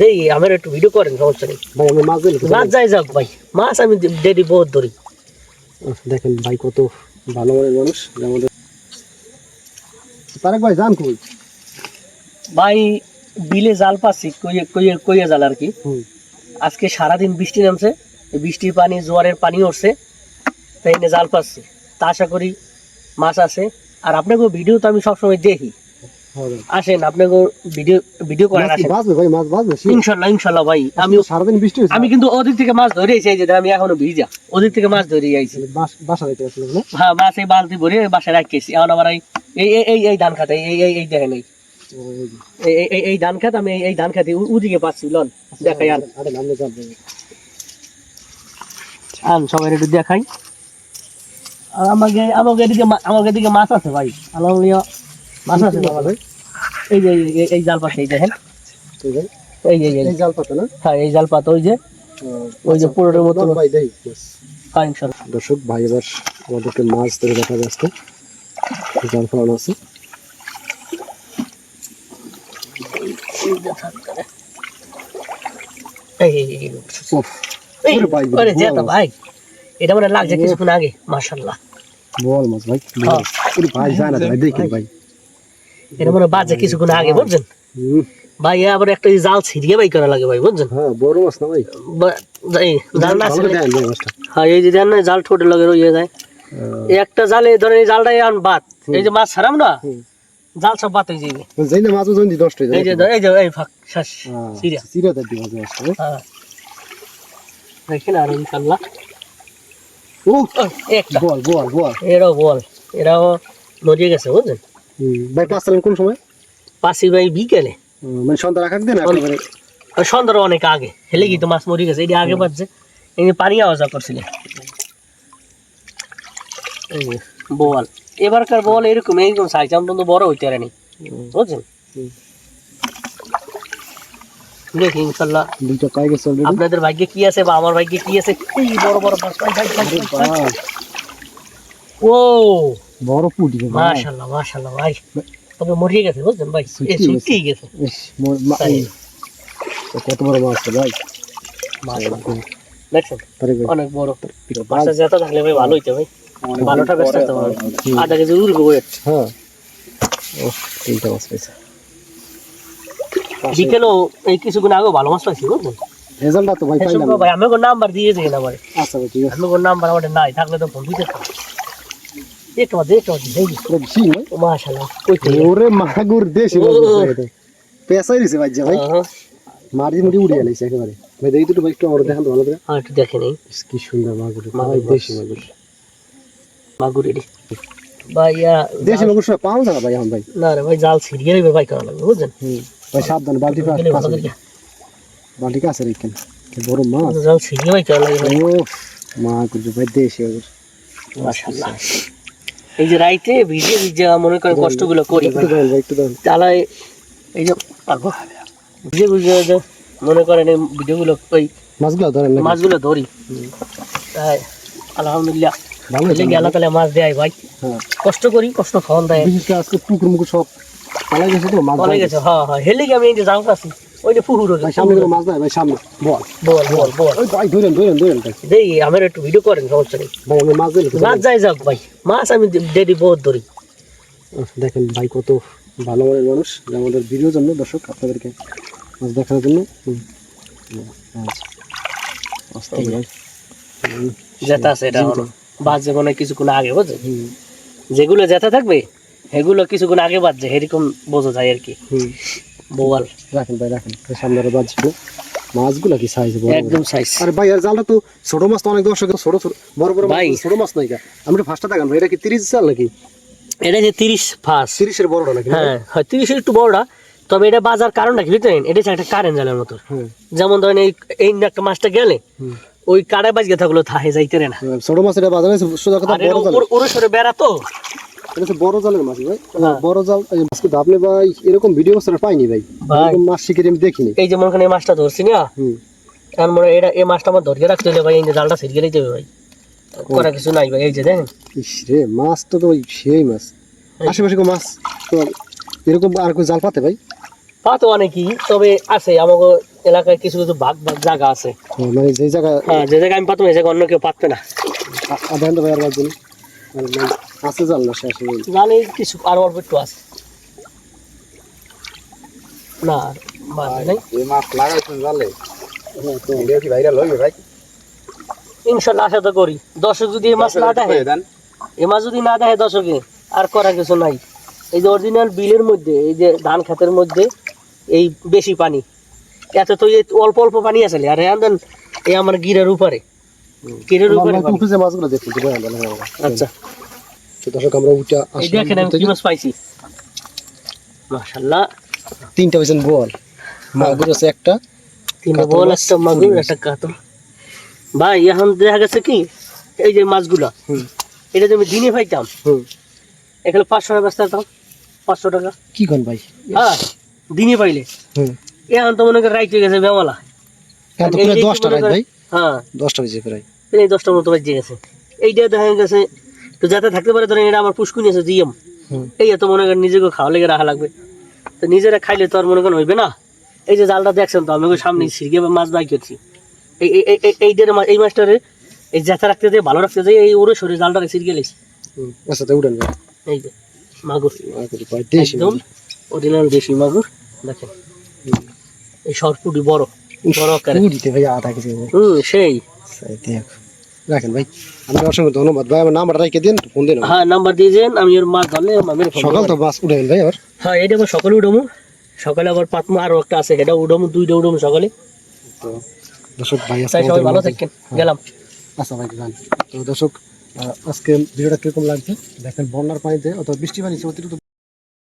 দেই আমার একটু ভিডিও করেন সমস্যা নেই। ভাই আমি মাছ যাই যাক ভাই মাছ আমি ডেডি বহুত ধরি। দেখেন ভাই কত ভালো মনের মানুষ আমাদের তারেক ভাই যান কই? ভাই বিলে জাল পাচ্ছি কইয়ে কইয়ে কইয়ে জাল আর কি। আজকে সারাদিন বৃষ্টি নামছে বৃষ্টির পানি জোয়ারের পানি উঠছে তাই এনে জাল পাচ্ছি। তা আশা করি মাছ আছে আর আপনাকে ভিডিও তো আমি সবসময় দেখি। আসেন আপনাকে ভিডিও ভিডিও করেন আসেন। বাঁচবে ভাই মাছ বাঁচবে ইনশাল্লাহ ইনশাল্লাহ ভাই আমি সারাদিন বৃষ্টি হয়েছে। আমি কিন্তু ওদিক থেকে মাছ ধরে এসে যে আমি এখনও ভিজা। ওদিক থেকে মাছ ধরে আইছি। বাস- বাসা দিতে আসলে না? হ্যাঁ মাছ এই বালতি ভরে বাসায় রাখিয়েছি এখন আমার এই এই এই- ধান খাতে এই এই এই দেখেন এই। এই- এই- ধান খাত আমি এই- ধান খাতে উদিকে পাচ্ছি লন দেখাই আর আন সবাই একটু দেখাই। আমাকে আমাকে এদিকে আমাকে এদিকে মাছ আছে ভাই। আলহামদুলিল্লাহ মাছ আছে ভাই এই যে এই- জাল পাতা এই দেখেন এই যে এই জাল পাতা না? হ্যাঁ এই জাল পাতা ওই যে ওই যে পুরোটার মতো। ভাই দেই হ্যাঁ দর্শক ভাই এবার আমাদেরকে মাছ ধরে দেখা যাচ্ছে জাল ফেলানো আছে। এটা মানে লাগছে কিছুক্ষণ আগে মাশাল্লাহ বল মাছ ভাই। হ্যাঁ। ভাই ভাই দেখেন ভাই। এটা মানে বাজে কিছুক্ষণ আগে বুঝছেন? হুম, ভাই আবার একটা জাল ছিড়িয়ে বাই করা লাগে ভাই বুঝছেন? হ্যাঁ বড় মাছ না ভাই? জাল না হ্যাঁ এই যে দেন না জাল ঠোঁটে লগে রয়ে যায়। একটা জালে ধরেন এই জালটাই আন বাদ। এই যে মাছ ছাড়াম না। জাল সব বাদ হয়ে যাবে যাই না মাছ ওজন দি নষ্ট এই যে এই যে এই ফাঁক শ্বাস হ্যাঁ, সিরিয়া সিরিয়া দেন দি মাছ হ্যাঁ? হ্যাঁ। দেখেন আর ইনশাল্লাহ। ও একটা। বল বল বল। এরাও বল এরাও নদীয়ে গেছে বুঝছেন? ভাই পাঁচ চালেন কোন সময়? পাশি ভাই বিকেলে। মানে সন্ধ্যা রাখাক দেন একেবারে সন্ধ্যার অনেক আগে। হেলে কি তো মাছ মরে গেছে এটা আগে বাজছে। এই পানি আওয়াজ করছিল। এই যে এবারকার বোয়াল এরকম এইরকম সাইজ আমি তো বড় হইতে পারেনি। বুঝছেন। দেখি ইনশাল্লাহ। দুইটা পাই গেছে আপনাদের ভাগ্যে কি আছে বা আমার ভাগ্যে কি আছে? এই বড় বড় মাছ ভাই। ও! বড় পুটি মাশাল্লাহ মাশাল্লাহ ভাই। তবে মরিয়ে গেছে বুঝছেন ভাই? এ শুকিয়ে গেছে। কত বড় মাছ ভাই। দেখছেন? অনেক বড়। মাছটা যেটা থাকলে ভাই ভালো হইতে ভাই। ভালোটা ব্যস্ত থাকতে আধা কেজি উঠবে ওয়েট হ্যাঁ। ও তিনটা মাছ পেয়েছে। বিকেলেও এই কিছুক্ষণ আগেও ভালো মাছ পাইছি বুঝলেন রেজাল্টটা তো ভাই পাইলাম ভাই আমি নাম্বার দিয়ে দিই না আচ্ছা ভাই ঠিক আছে। আমি নাম্বার আমাদের নাই থাকলে তো ফোন দিতে একটু মাঝে এই পুরো বেশি ভাই মাশাল্লাহ কইতে ওরে মাগুর দেশি। পেশাই রয়েছে ভাই ভাই মারি মুড়ি উড়ে গেছে একেবারে ভাই দেখি দুটো ভাই একটু আমার দেখান ভালো করে হ্যাঁ একটু দেখে নেই কি সুন্দর মাগুর মাগুর দেশি মাগুর মাগুর এটি ভাইয়া দেশি মাগুর সব পাওয়া যায় না ভাই এখন ভাই না রে ভাই জাল ছিড়িয়ে নেবে ভাই করা লাগবে বুঝছেন ভাই সাবধান বালতি পা- বিকেলে কাছে করে বালতি কাছে রেখেন বড় মাছ জাল ছিড়িয়ে ভাই করা লাগবে ও মাগুর ভাই দেশি মাগুর মাশাল্লাহ এই যে রাইতে ভিজে ভিজে মনে করেন কষ্টগুলো করি। তালায় এই যে ভিজে ভিজে যে মনে করেন এই ভিডিওগুলো ওই মাছগুলো ধরেন মাছগুলো ধরি। তাই আলহামদুলিল্লাহ। ভালো লেগে গেল তাহলে মাছ দেয় ভাই। হ্যাঁ। কষ্ট করি কষ্ট খাওয়ান দেয়। বিশেষ করে আজকে পুকুর মুকুর সব পালা গেছে তো মাছ ধরে গেছে হ্যাঁ হ্যাঁ। হেলে আমি এই যে জাল কাছি ওই যে পুকুর সামনে করে মাছ দেয় ভাই সামনে। বল বল বল বল। ওই ভাই ধরেন ধরেন ধরেন দেই আমার একটু ভিডিও করেন সমস্যা নেই। ভাই আমি মাছ দিলে মাছ যাই যাক ভাই। মাছ আমি ডেডি বহুত ধরি দেখেন ভাই কত ভালো মনের মানুষ। যে আমাদের ভিডিওর জন্য দর্শক আপনাদেরকে মাছ দেখার জন্য। জেতা আছে এটা জীবিত। বাজে মনে কিছুক্ষণ আগে বুঝছেন হুম, যেগুলো জেতা থাকবে সেগুলো কিছুক্ষণ আগে বাজছে এরকম বোঝা যায় আর কি। হুম। বোয়াল রাখেন ভাই রাখেন। এই সামনে আরও বাজছিল মাছগুলা কি সাইজ বড়। একদম সাইজ আরে ভাই আর জালটা তো ছোট মাছ তো অনেক দর্শক ছোট ছোট বড় বড় ভাই। ছোট মাছ নাই ফার্স্টটা দেখান ভাই এটা কি তিরিশ চাল নাকি? এটা যে তিরিশ ফাঁস। তিরিশের বড়টা নাকি হ্যাঁ হয় তিরিশের একটু বড়টা। তবে এটা বাজার কারণটা কি বুঝলেন এটা একটা কারেন্ট জালের মতো। হ্যাঁ। যেমন ধরেন এই এই একটা মাছটা গেলে ওই কাড়ায় বাজকে থাকল থাহে যাইতে না। হ্যাঁ, ছোট মাছ এটা বাজারে সোজা কথা বড় জাল। ওরে সরে বেড়া তো এটা হচ্ছে বড় জালের মাছ ভাই। হ্যাঁ। বড় জাল এই মাছকে ভাই এরকম ভিডিও বছর পাইনি ভাই। ভাই। এরকম মাছ শিখে আমি দেখিনি। এই যে মনে এই মাছটা ধরছি না মানে এটা এই মাছটা আমার রাখতে হলে ভাই এই যে জালটা ভাই। করা কিছু নাই ভাই এই যে দেখেন। রে মাছটা তো সেই মাছ। আশেপাশে কোনো মাছ তো এরকম আর কোনো জাল পাতে ভাই? পা তো অনেকই তবে আছে আমাকে এলাকায় কিছু কিছু ভাগ ভাগ জায়গা আছে। হ্যাঁ, মানে যেই জায়গা হ্যাঁ যে জায়গায় আমি পাতবো এই জায়গায় অন্য কেউ পাতবে না। আধান তো ভাই আর বাদ দিন আছে জাল না শেষ হয়ে। জানি কিছু আরও অল্প একটু আছে। না আর বাদ নাই। এই মাছ লাগাইছেন জালে? হ্যাঁ, তো। ভিডিও কি ভাইরাল হইবে ভাই? ইনশাল্লাহ আশা তো করি। দর্শক যদি এই মাছ না দেখে দেন। মাছ যদি না দেখে দর্শকে আর করার কিছু নাই। এই যে অরিজিনাল বিলের মধ্যে এই যে ধান খেতের মধ্যে এই বেশি পানি। এত তো এই অল্প অল্প পানি আছে আর এখন এই আমার গিরের উপরে। গিরের উপরে আমরা পানি। উঠে যে মাছগুলো দেখি যে ভাই ভালো ভালো আচ্ছা। তো দর্শক আমরা উঠে দেখেন আমি কি মাছ পাইছি মাশাল্লাহ তিনটা হয়েছেন বল। মাগুর আছে একটা তিনটা বল একটা মাগুর একটা কাতল। ভাই এখন দেখা গেছে কি এই যে মাছগুলা এটা যদি দিনে পাইতাম এখানে পাঁচশো টাকা বেচতে পারতাম পাঁচশো টাকা। কি কোন ভাই? হ্যাঁ দিনে পাইলে। এখন তো মনে করে রাইতে গেছে বেমালা দশটা ভাই? হ্যাঁ। দশটা বেজে প্রায়। এই দশটার মতো বাজে গেছে। এইটা দেখা গেছে তো যাতে থাকতে পারে ধরেন এটা আমার পুষ্কুনি আছে জিএম। এই এত মনে করেন নিজেকে খাওয়া লেগে রাখা লাগবে। তো নিজেরা খাইলে তো আর মনে করেন হইবে না। এই যে জালটা দেখছেন তো আমি সামনে সিরগে মাছ বাই করছি। এই এই- এই মাছটারে এই যাতে রাখতে যাই ভালো রাখতে যাই এই ওরে সরে জালটারে সিরগে লেছি আচ্ছা তো উঠেন এই যে মাগুর। একদম অরিজিনাল দেশি মাগুর দেখেন। এই সরপুটি বড় বড় আকারে। সেই। সেই দেখ। রাখেন ভাই। আমি অসংখ্য ধন্যবাদ। ভাই আমার নাম্বারটা রেখে দিন ফোন দিন হ্যাঁ নাম্বার দিয়েছেন আমি ওর মাছ ধরলে আমি সকাল তো মাছ উঠেন ভাই আবার। হ্যাঁ এটা আবার সকালে উঠবো। সকালে আবার পাতমো আরও একটা আছে এটা উঠবো দুইটা উঠবো সকালে। তো দর্শক ভাই সবাই ভালো থাকেন গেলাম। আচ্ছা ভাই তো দর্শক আজকে ভিডিওটা কীরকম লাগছে? দেখেন বন্যার পানিতে অথবা বৃষ্টি পানি অতিরিক্ত